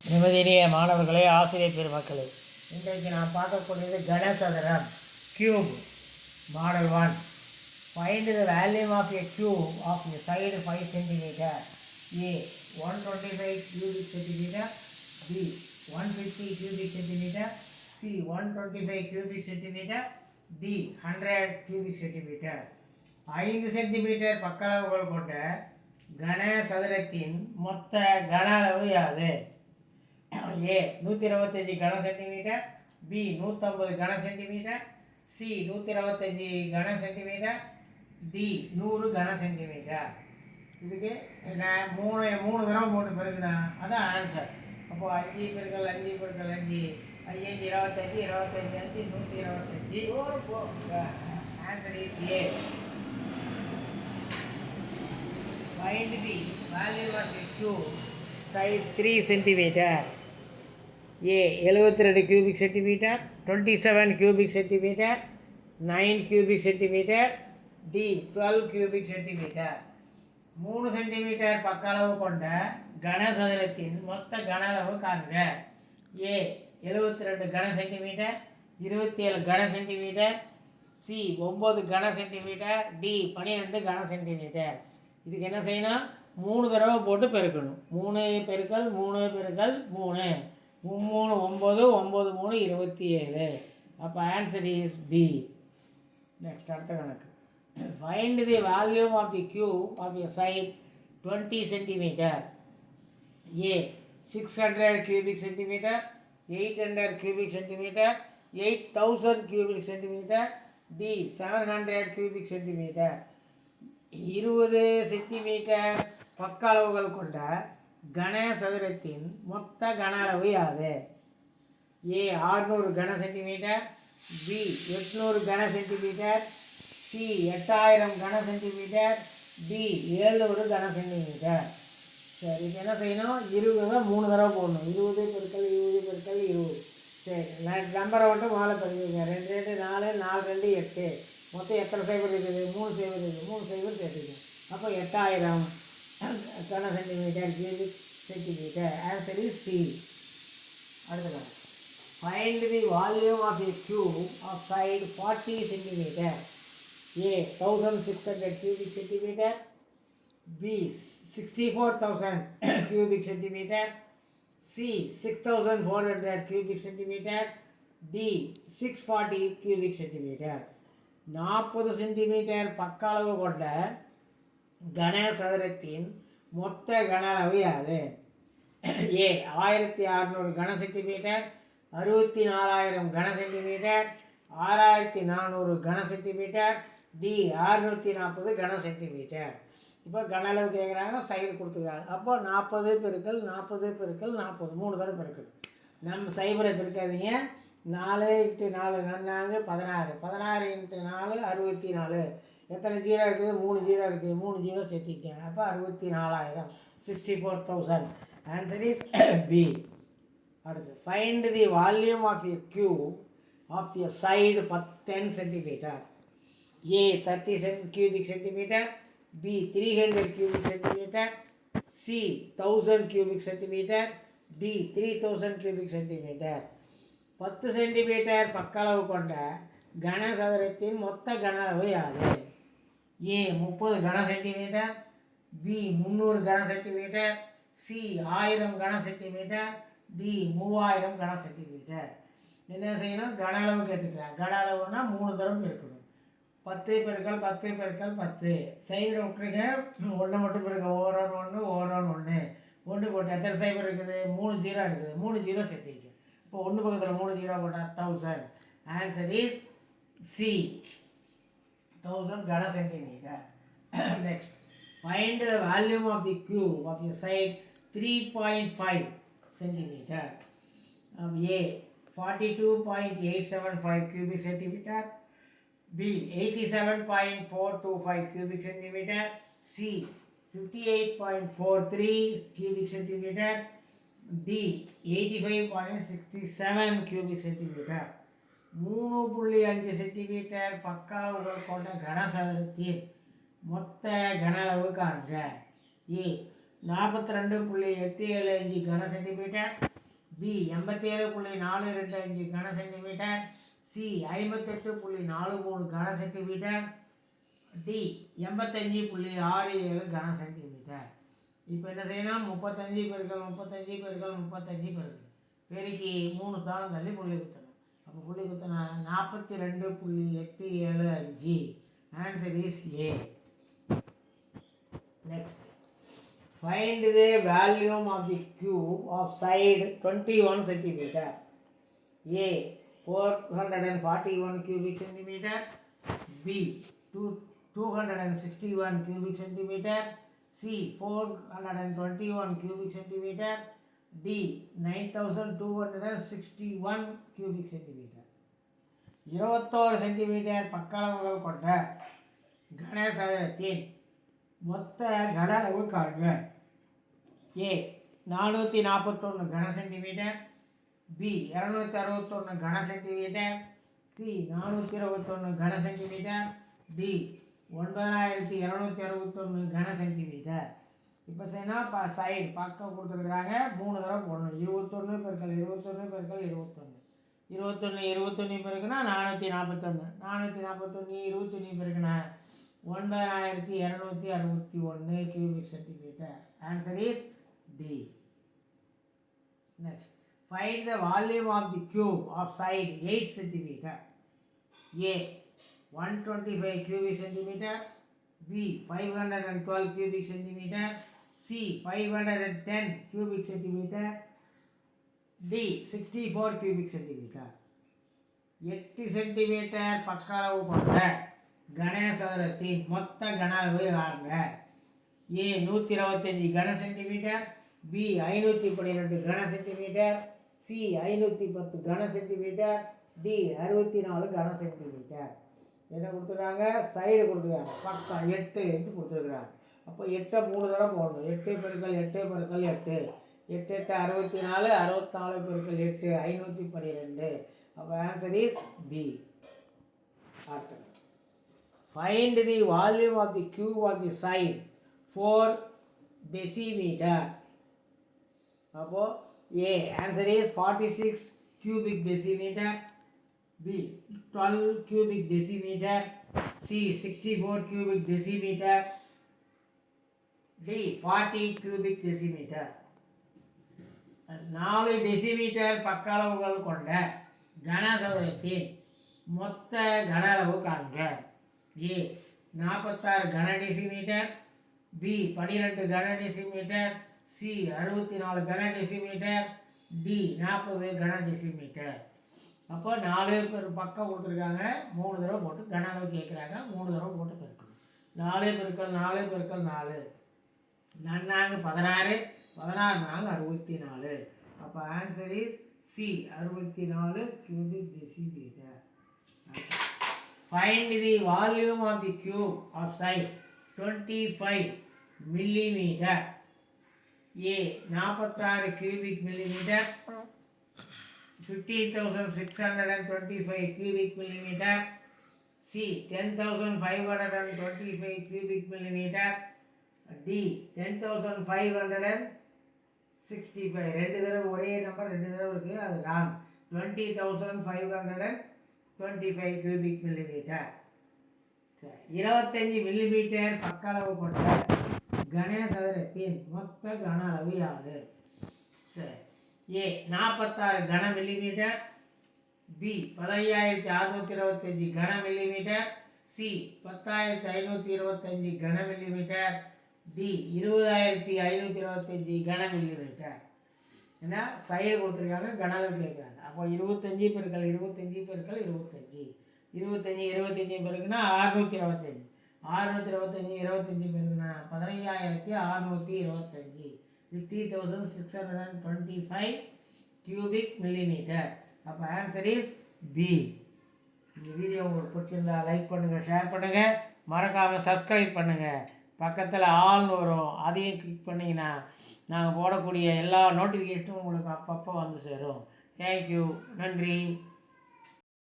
நிம்மதியினிய மாணவர்களே ஆசிரியர் பெருமக்களே இன்றைக்கு நான் பார்க்கக்கூடியது கனசதுரம் cube model one find the volume of a cube of a side five centimeter A one twenty five cubic centimeter B one fifty cubic centimeter C one twenty five cubic centimeter D hundred cubic centimeter ஐந்து centimeter பக்களவுகள் கொண்ட கன சதுரத்தின் மொத்த கன அளவு யாது? ஏ நூற்றி இருபத்தஞ்சி கன சென்டிமீட்டர் பி நூற்றம்பது கன சென்டிமீட்டர் சி நூற்றி இருபத்தஞ்சி கன சென்டிமீட்டர் டி நூறு கன சென்டிமீட்டர். இதுக்கு நான் மூணு மூணு தடவை போட்டு பெருக்குனா அதான் ஆன்சர் அப்போது அஞ்சு பெருக்கள் அஞ்சு பெருக்கள் அஞ்சு அஞ்சு இருபத்தஞ்சி இருபத்தஞ்சி அஞ்சு நூற்றி இருபத்தஞ்சி answer is A the value of a cube side 3 centimeter. A எழுபத்தி ரெண்டு cubic centimeter twenty seven cubic centimeter nine cubic centimeter D twelve cubic centimeter மூணு சென்டிமீட்டர் பக்க அளவு கொண்ட கனசதுரத்தின் மொத்த கன அளவு காண்க. ஏ எழுபத்தி ரெண்டு கன சென்டிமீட்டர் இருபத்தி ஏழு கன சென்டிமீட்டர் சி ஒம்பது கன சென்டிமீட்டர் டி பன்னிரெண்டு கன சென்டிமீட்டர் இதுக்கு என்ன செய்யணும்? மூணு தடவை போட்டு பெருக்கணும். மூணு பெருக்கல் மூணு பெருக்கல் மூணு. மூணு ஒம்பது ஒம்பது மூணு இருபத்தி ஏழு. அப்போ ஆன்சர் இஸ் பி நெக்ஸ்ட் அடுத்த கணக்கு. Find the volume of the cube of you side twenty centimeter A six hundred cubic centimeter eight hundred cubic centimeter eight thousand cubic centimeter D seven hundred cubic centimeter இருபது centimeter பக்க அளவுகள் கொண்ட கன சதுரத்தின் மொத்த கன அளவு யாது? ஏ ஆறுநூறு கன சென்டிமீட்டர் பி எட்நூறு கன சென்டிமீட்டர் சி எட்டாயிரம் கன சென்டிமீட்டர் டி ஏழுநூறு கன சென்டிமீட்டர். சரி இப்போ என்ன செய்யணும்? இருபது மூணு தடவை போடணும். இருபது பெருக்கள் இருபது பெருக்கள் இருபது. சரி நான் நம்பரை மட்டும் மாலை பதிவுங்க ரெண்டு ரெண்டு நாலு நாலு ரெண்டு எட்டு. மொத்தம் எத்தனை சைபர் இருக்குது? மூணு சைபர் இருக்குது. மூணு சைபர் சேர்த்துக்கணும் அப்போ எட்டாயிரம். கன centimeter cubic centimeter answer is C அடுத்த find the volume of a cube of side forty centimeter A thousand six hundred cubic centimeter B sixty four thousand cubic centimeter C six thousand four hundred cubic centimeter D six forty cubic centimeter நாற்பது centimeter பக்க அளவு கொண்ட கனசதுரத்தின் மொத்த கன அளவு யாது ஏ ஆயிரத்தி அறநூறு கன சென்டிமீட்டர் அறுபத்தி நாலாயிரம் கன சென்டிமீட்டர் ஆறாயிரத்தி நானூறு கன சென்டிமீட்டர் டி அறுநூற்றி நாற்பது கன சென்டிமீட்டர். இப்போ கன அளவு கேட்குறாங்க சைடு கொடுத்துருக்காங்க அப்போ நாற்பது பெருக்கள் நாற்பது பெருக்கள் நாற்பது மூணு தடவை பெருக்கள் நம்ம சைபரை பெருக்காதீங்க. நாலு இன்ட்டு நாலு நன்னாங்க பதினாறு. பதினாறு இன்ட்டு நாலு அறுபத்தி நாலு. எத்தனை ஜீரோ இருக்குது? மூணு ஜீரோ இருக்குது. மூணு ஜீரோ சேர்த்திக்கேன் அப்போ அறுபத்தி நாலாயிரம் sixty four thousand answer is B அடுத்து find the volume of a cube of a side பத் ten centimeter A thirty Sen cubic centimeter B three hundred cubic centimeter C thousand cubic centimeter D three thousand cubic centimeter பத்து centimeter பக்களவு கொண்ட கனசதுரத்தின் மொத்த கன அளவு யாது? ஏ முப்பது கன சென்டிமீட்டர் பி முந்நூறு கன சென்டிமீட்டர் சி ஆயிரம் கன சென்டிமீட்டர் டி மூவாயிரம் கன சென்டிமீட்டர். என்ன செய்யணும்? கன அளவு கேட்டுக்கிறேன் கன அளவுனா மூணு தரம் இருக்கணும். பத்து பெருக்கள் பத்து பெருக்கள் பத்து. சைபர் விட்டுருங்க ஒன்று மட்டும் பெருக்க ஓரோன் ஒன்று ஓரோன் ஒன்று ஒன்று போட்டு எத்தனை சைபர் இருக்குது? மூணு ஜீரோ இருக்குது. மூணு ஜீரோ சேர்த்து இப்போ ஒன்று பக்கத்தில் மூணு ஜீரோ போட்டால் thousand answer is C thousand கன centimeter next find the volume of the cube of a side three point five centimeter A forty two point eight seven five cubic centimeter B eighty seven point four two மூணு புள்ளி அஞ்சு centimetre பக்க அளவுகள் கொண்ட கனசதுரத்தின் மொத்த கன அளவு காண்க. ஏ நாற்பத்தி ரெண்டு புள்ளி எட்டு ஏழு அஞ்சு கன சென்டிமீட்டர். பி எண்பத்தி ஏழு புள்ளி நாலு ரெண்டு அஞ்சு கன சென்டிமீட்டர். சி ஐம்பத்தெட்டு புள்ளி நாலு மூணு கன சென்டிமீட்டர். டி எண்பத்தஞ்சு புள்ளி ஆறு ஏழு கன சென்டிமீட்டர். இப்போ என்ன செய்யணும் முப்பத்தஞ்சு பெருக்கள் முப்பத்தஞ்சு பெருக்கள் முப்பத்தஞ்சு பெருக்கள் பெருக்கி மூணு தாளம் தள்ளி புள்ளி குத்தணும் அப்போ புள்ளி குத்தினா நாற்பத்தி ரெண்டு புள்ளி எட்டு ஏழு அஞ்சு answer is a next Find the volume of the cube of side 21 centimeter. A 441 cubic centimeter. B 2 261 cubic centimeter. C 421 cubic centimeter. D 9261 cubic centimeter. இருபத்தோரு சென்டிமீட்டர் பக்களவுகள் கொண்ட கணேசத்தின் மொத்த கன அளவு காண்க. ஏ நானூற்றி நாற்பத்தொன்று கன சென்டிமீட்டர் பி இரநூத்தி அறுபத்தொன்று கன சென்டிமீட்டர் சி நானூற்றி இருபத்தொன்று கன சென்டிமீட்டர் டி ஒன்பதாயிரத்தி இரநூத்தி அறுபத்தொன்று கன சென்டிமீட்டர் இப்போ செய்யணும் இப்போ சைடு பக்கம் கொடுத்துருக்குறாங்க. மூணு தடவை போடணும். இருபத்தொன்று பெருக்கள் இருபத்தொன்று பெருக்கள் இருபத்தொன்று இருபத்தொன்று இருபத்தொன்று பெருக்குன்னா நானூற்றி நாற்பத்தொன்று நானூற்றி நாற்பத்தொன்று இருபத்தொன்று பிறகுனா ஒன்பதாயிரத்தி இரநூத்தி அறுபத்தி ஒன்று cubic centimeter answer is D next find the volume of the cube of side eight centimeter A one twenty five cubic centimeter B five hundred and twelve cubic centimeter C five hundred and ten cubic centimeter D sixty four cubic centimeter எட்டு centimeter பக்க அளவு கொண்ட கணேசதுரத்தின் மொத்த கன அளவு காண்க. ஏ நூற்றி இருபத்தஞ்சி கன சென்டிமீட்டர் பி ஐநூற்றி பன்னிரெண்டு கன சென்டிமீட்டர் சி ஐநூற்றி பத்து கன சென்டிமீட்டர் டி அறுபத்தி நாலு கன சென்டிமீட்டர் என்ன கொடுத்துருக்காங்க? சைடு கொடுத்துருக்காங்க. பக்கம் எட்டு எட்டு கொடுத்துருக்குறாங்க. அப்போ எட்டை மூணு தடவை போடணும். எட்டு பெருக்கள் எட்டு பெருக்கள் எட்டு. எட்டு எட்டு அறுபத்தி நாலு அறுபத்தாலு பெருக்கள் எட்டு ஐநூற்றி பன்னிரெண்டு அப்போ ஆன்சர் இஸ் பி அடுத்தது find the volume of the cube of the side four decimeter அப்போது A answer is forty six cubic decimeter. B 12 cubic decimeter. C 64 cubic decimeter. D forty cubic decimeter நாலு decimeter பக்க அளவுகள் கொண்ட கனசதுரத்தின் மொத்த கன அளவு காண்க. ஏ நாற்பத்தாறு கன டெசிமீட்டர் பி பன்னிரெண்டு கன டெசிமீட்டர் சி அறுபத்தி நாலு கன டெசிமீட்டர் டி நாற்பது கன டெசிமீட்டர் அப்போ நாலு பேர் பக்கம் கொடுத்துருக்காங்க. மூணு தடவை போட்டு கன அளவு கேட்குறாங்க மூணு தடவை போட்டு பெருக்கணும். நாலு பெருக்கள் நாலு பெருக்கள் நாலு. நன்னாங்கு பதினாறு பதினாறு நாங்க அறுபத்தி நாலு அப்போ ஆன்சர் இஸ் சி அறுபத்தி நாலு cubic decimeter find the volume of the cube of size twenty five millimeter A நாற்பத்தாறு cubic millimeter fifteen thousand six hundred and twenty five cubic millimeter C ten thousand five hundred and twenty five cubic millimeter D ten thousand five hundred and sixty five ரெண்டு தடவை ஒரே number ரெண்டு தடவை இருக்குது அது wrong twenty thousand five hundred and twenty five cubic millimeter சரி இருபத்தஞ்சி millimetre பக்க அளவு கொண்ட கணேசதுரத்தின் மொத்த கன அளவு யாது சரி ஏ நாற்பத்தாறு கன மில்லிமீட்டர் பி பதினையாயிரத்தி அறுநூற்றி இருபத்தஞ்சி கன மில்லிமீட்டர் சி பத்தாயிரத்தி ஐநூற்றி இருபத்தஞ்சி கன மில்லிமீட்டர் டி இருபதாயிரத்தி ஐநூற்றி இருபத்தஞ்சி கன மில்லிமீட்டர் ஏன்னா சைடு கொடுத்துருக்காங்க கன கேட்குறாங்க அப்போ இருபத்தஞ்சி பெருக்கள் இருபத்தஞ்சி பெருக்கள் இருபத்தஞ்சி. இருபத்தஞ்சி இருபத்தஞ்சி பெருக்குன்னா அறுநூற்றி இருபத்தஞ்சி. அறுநூற்றி இருபத்தஞ்சி இருபத்தஞ்சி பெருக்குன்னா பதினைஞ்சாயிரத்தி அறுநூற்றி இருபத்தஞ்சி. Fifty thousand six hundred and twenty five cubic millimeter அப்போ ஆன்சர் இஸ் பி இந்த வீடியோ உங்களுக்கு பிடிச்சிருந்தா லைக் பண்ணுங்கள் ஷேர் பண்ணுங்கள் மறக்காமல் சப்ஸ்கிரைப் பண்ணுங்கள் பக்கத்தில் ஆள்னு வரும். அதையும் கிளிக் பண்ணிங்கன்னா நாங்கள் போடக்கூடிய எல்லா நோட்டிஃபிகேஷனும் உங்களுக்கு அப்பப்போ வந்து சேரும். தேங்க்யூ நன்றி.